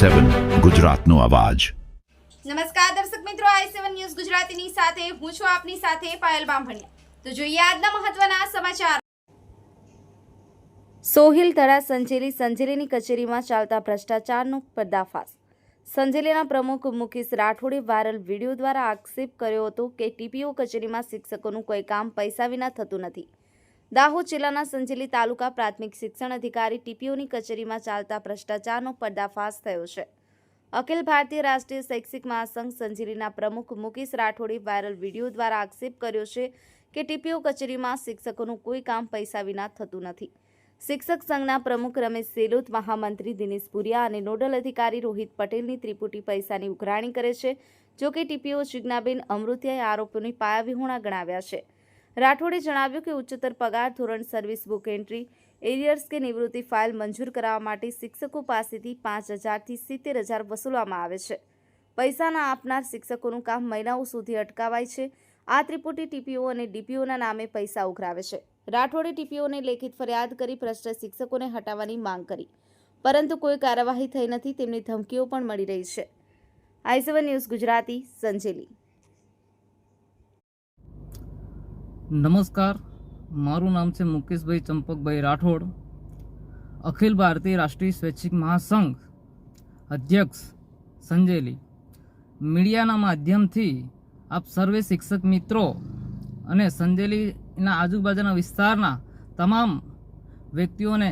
સેવન ગુજરાતનો અવાજ. નમસ્કાર દર્શક મિત્રો, આઈ સેવન ન્યૂઝ ગુજરાતીની સાથે હું છું આપની સાથે પાયલ બામભણિયા. તો જોઈએ આજના મહત્વના સમાચાર. સોહિલ તળા સંજેલી સંજેલીની કચેરીમાં ચાલતા ભ્રષ્ટાચારનો પર્દાફાશ. સંજેલીના પ્રમુખ મુકેશ રાઠોડે વાયરલ વીડિયો દ્વારા આક્ષેપ કર્યો હતો કે ટીપીઓ કચેરીમાં શિક્ષકોનું કોઈ કામ પૈસા વિના થતું નથી. દાહોદ જિલ્લાના સંજેલી તાલુકા પ્રાથમિક શિક્ષણ અધિકારી ટીપીઓની કચેરીમાં ચાલતા ભ્રષ્ટાચારનો પર્દાફાશ થયો છે. અખિલ ભારતીય રાષ્ટ્રીય શૈક્ષિક મહાસંઘ સંજીલીના પ્રમુખ મુકેશ રાઠોડે વાયરલ વીડિયો દ્વારા આક્ષેપ કર્યો છે કે ટીપીઓ કચેરીમાં શિક્ષકોનું કોઈ કામ પૈસા વિના થતું નથી. શિક્ષક સંઘના પ્રમુખ રમેશ સેલોત, મહામંત્રી દિનેશ પુરિયા અને નોડલ અધિકારી રોહિત પટેલની ત્રિપુટી પૈસાની ઉઘરાણી કરે છે જો કે ટીપીઓ જિજ્ઞાબેન અમૃતિયાએ આરોપોની પાયાવિહોણા ગણાવ્યા છે. રાઠોડે જણાવ્યું કે ઉચ્ચતર પગાર, ધોરણ સર્વિસ બુક એન્ટ્રી, એરિયર્સ કે નિવૃત્તિ ફાઇલ મંજૂર કરાવવા માટે શિક્ષકો પાસેથી પાંચ હજારથી સિત્તેર હજાર વસૂલવામાં આવે છે. પૈસાના આપનાર શિક્ષકોનું કામ મહિનાઓ સુધી અટકાવાય છે. આ ત્રિપુટી ટીપીઓ અને ડીપીઓના નામે પૈસા ઉઘરાવે છે. રાઠોડે ટીપીઓને લેખિત ફરિયાદ કરી ભ્રષ્ટ શિક્ષકોને હટાવવાની માંગ કરી. પરંતુ કોઈ કાર્યવાહી થઈ નથી, તેમની ધમકીઓ પણ મળી રહી છે. I news Gujarati, Sanjeli. નમસ્કાર. મારું નામ છે મુકેશભાઈ ચંપકભાઈ રાઠોડ. અખિલ ભારતીય રાષ્ટ્રીય સ્વૈચ્છિક મહાસંઘ અધ્યક્ષ સંજેલી. મીડિયાના માધ્યમથી આપ સર્વે શિક્ષક મિત્રો અને સંજેલીના આજુબાજુના વિસ્તારના તમામ વ્યક્તિઓને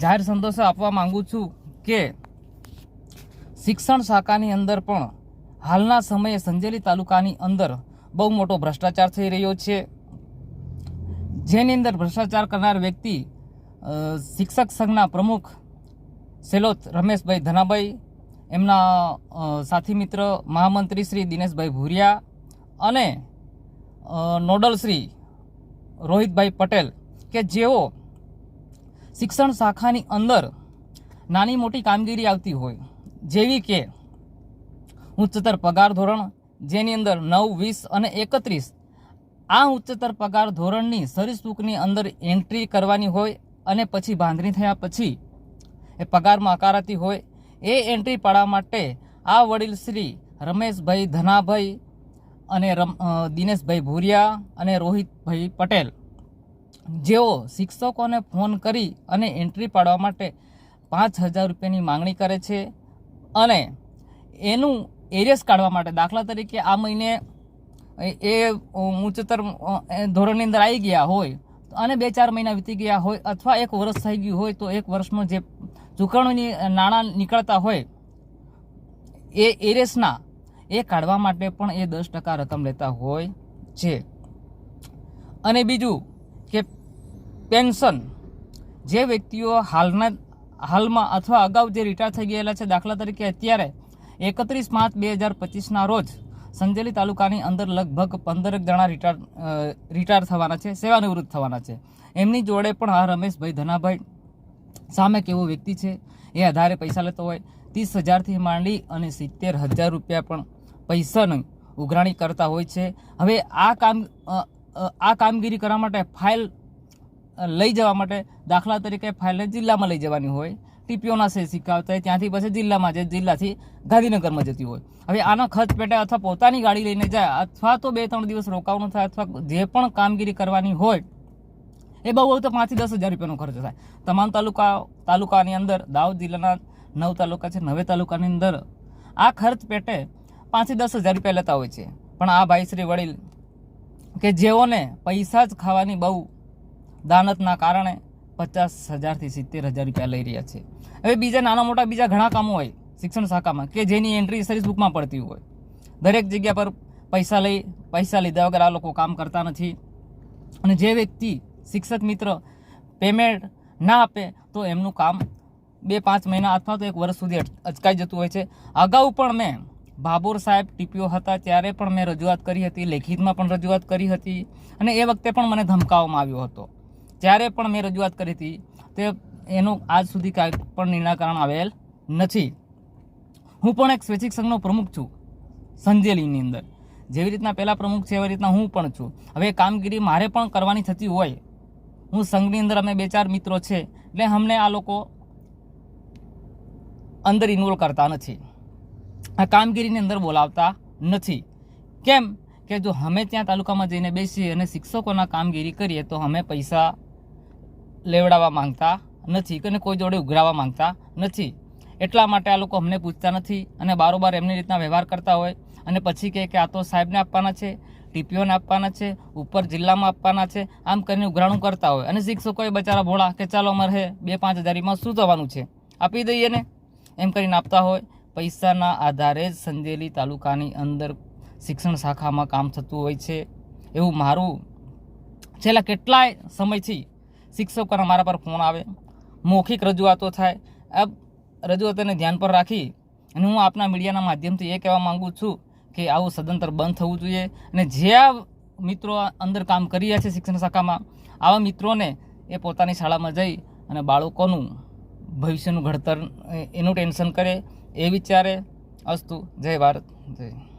જાહેર સંદેશો આપવા માંગુ છું કે શિક્ષણ શાખાની અંદર પણ હાલના સમયે સંજેલી તાલુકાની અંદર બહુ મોટો ભ્રષ્ટાચાર થઈ રહ્યો છે. જેની અંદર ભ્રષ્ટાચાર કરનાર વ્યક્તિ શિક્ષક સંઘના પ્રમુખ સેલોત રમેશભાઈ ધનાભાઈ, એમના સાથી મિત્ર મહામંત્રી શ્રી દિનેશભાઈ ભુરિયા અને નોડલ શ્રી રોહિતભાઈ પટેલ કે જેઓ શિક્ષણ શાખાની અંદર નાની મોટી કામગીરી આવતી હોય, જેવી કે ઉચ્ચતર પગાર ધોરણ જેની અંદર નવ, વીસ અને એકત્રીસ. આ ઉચ્ચતર પગાર ધોરણની સરિસૂકની અંદર એન્ટ્રી કરવાની હોય અને પછી બાંધણી થયા પછી એ પગારમાં આકારાતી હોય એ એન્ટ્રી પાડવા માટે આ વડીલ શ્રી રમેશભાઈ ધનાભાઈ અને રમ દિનેશભાઈ ભૂરિયા અને રોહિતભાઈ પટેલ. જેઓ શિક્ષકોને ફોન કરી અને એન્ટ્રી પાડવા માટે પાંચ હજાર રૂપિયાની માંગણી કરે છે અને એનું એરિયસ કાઢવા માટે. દાખલા તરીકે આ મહિને એ- ઉચ્ચતર ધોરણની અંદર આવી ગયા હોય, અને બે ચાર મહિના વીતી ગયા હોય, અથવા એક વર્ષ થઈ ગયું હોય, તો એક વર્ષમાં જે ચૂકવણીની નાણાં નીકળતા હોય, એ એરિયસના એ કાઢવા માટે પણ એ દસ ટકા રકમ લેતા હોય છે. અને બીજું કે પેન્શન, જે વ્યક્તિઓ હાલના, હાલમાં અથવા અગાઉ જે રિટાયર થઈ ગયેલા છે, દાખલા તરીકે અત્યારે એકત્રીસ પાંચ બે હજાર પચીસના રોજ સંજેલી તાલુકાની અંદર લગભગ પંદરેક જણા રિટાયર રિટાયર થવાના છે, સેવાનિવૃત્ત થવાના છે. એમની જોડે પણ આ રમેશભાઈ ધનાભાઈ સામે કેવો વ્યક્તિ છે, એ આધારે પૈસા લેતો હોય. ત્રીસ હજારથી માંડી અને સિત્તેર હજાર રૂપિયા પણ પૈસાની ઉઘરાણી કરતા હોય છે. હવે આ કામ આ કામગીરી કરવા માટે ફાઇલ લઈ જવા માટે દાખલા તરીકે ફાઇલને જિલ્લામાં લઈ જવાની હોય. ટીપીઓના છે શીખવતા હોય, ત્યાંથી પછી જિલ્લામાં જે જિલ્લાથી ગાંધીનગરમાં જતી હોય. હવે આના ખર્ચ પેટે અથવા પોતાની ગાડી લઈને જાય, અથવા તો બે ત્રણ દિવસ રોકાવાનું થાય, અથવા જે પણ કામગીરી કરવાની હોય, એ બહુ હોય તો પાંચથી દસ હજાર રૂપિયાનો ખર્ચ થાય. તમામ તાલુકા તાલુકાની અંદર, દાહોદ જિલ્લાના નવ તાલુકા છે, નવે તાલુકાની અંદર આ ખર્ચ પેટે પાંચથી દસ હજાર રૂપિયા લેતા હોય છે. પણ આ ભાઈશ્રી વડીલ કે જેઓને પૈસા જ ખાવાની બહુ દાનતના કારણે પચાસ હજારથી સિત્તેર હજાર રૂપિયા લઈ રહ્યા છે. હવે બીજા નાના મોટા બીજા ઘણા કામો હોય, શિક્ષણ શાખામાં, કે જેની એન્ટ્રી સર્વિસ બુકમાં પડતી હોય. દરેક જગ્યા પર પૈસા લઈ, પૈસા લીધા વગર આ લોકો કામ કરતા નથી. અને જે વ્યક્તિ શિક્ષક મિત્ર પેમેન્ટ ના આપે, તો એમનું કામ બે પાંચ મહિના અથવા તો એક વર્ષ સુધી અચકાઈ જતું હોય છે. અગાઉ પણ મેં ભાભોર સાહેબ ટીપીઓ હતા, ત્યારે પણ મેં રજૂઆત કરી હતી, લેખિતમાં પણ રજૂઆત કરી હતી. અને એ વખતે પણ મને ધમકાવવામાં આવ્યો હતો. ત્યારે પણ મેં રજૂઆત કરી હતી, તે એનું આજ સુધી કાંઈ પણ નિરાકરણ આવેલ નથી. હું પણ એક સ્વૈચ્છિક સંઘનો પ્રમુખ છું, સંજેલીની અંદર. જેવી રીતના પહેલાં પ્રમુખ છે, એવી રીતના હું પણ છું. હવે કામગીરી મારે પણ કરવાની થતી હોય. હું સંઘની અંદર અમે બે ચાર મિત્રો છે, એટલે અમને આ લોકો અંદર ઇન્વોલ્વ કરતા નથી. આ કામગીરીની અંદર બોલાવતા નથી. કેમ? કે જો અમે ત્યાં તાલુકામાં જઈને બેસીએ અને શિક્ષકોના કામગીરી કરીએ, તો અમે પૈસા લેવડાવવા માંગતા નથી કે કોઈ જોડે ઉઘરાવવા માંગતા નથી. એટલા માટે આ લોકો અમને પૂછતા નથી અને બારોબાર એમની રીતના વ્યવહાર કરતા હોય અને પછી કહે કે આ તો સાહેબને આપવાના છે, ટીપીઓને આપવાના છે, ઉપર જિલ્લામાં આપવાના છે, આમ કરીને ઉઘરાણું કરતા હોય. અને શિક્ષકોએ બચારા ભોળા કે ચાલો અમારે હે બે પાંચ હજારીમાં શું થવાનું છે? આપી દઈએ ને? એમ કરીને આપતા હોય. પૈસાના આધારે જ સંજેલી તાલુકાની અંદર શિક્ષણ શાખામાં કામ થતું હોય છે. એવું મારું છેલ્લા કેટલાય સમયથી શિક્ષકોના મારા પર ફોન આવે, મૌખિક રજૂઆતો થાય, આ રજૂઆતોને ધ્યાન પર રાખી અને હું આપના મીડિયાના માધ્યમથી એ કહેવા માગું છું કે આવું સદંતર બંધ થવું જોઈએ અને જે આ મિત્રો અંદર કામ કરી રહ્યા છે શિક્ષણ શાખામાં, આવા મિત્રોને એ પોતાની શાળામાં જઈ અને બાળકોનું ભવિષ્યનું ઘડતર એનું ટેન્શન કરે, એ વિચારે. અસ્તુ, જય ભારત, જય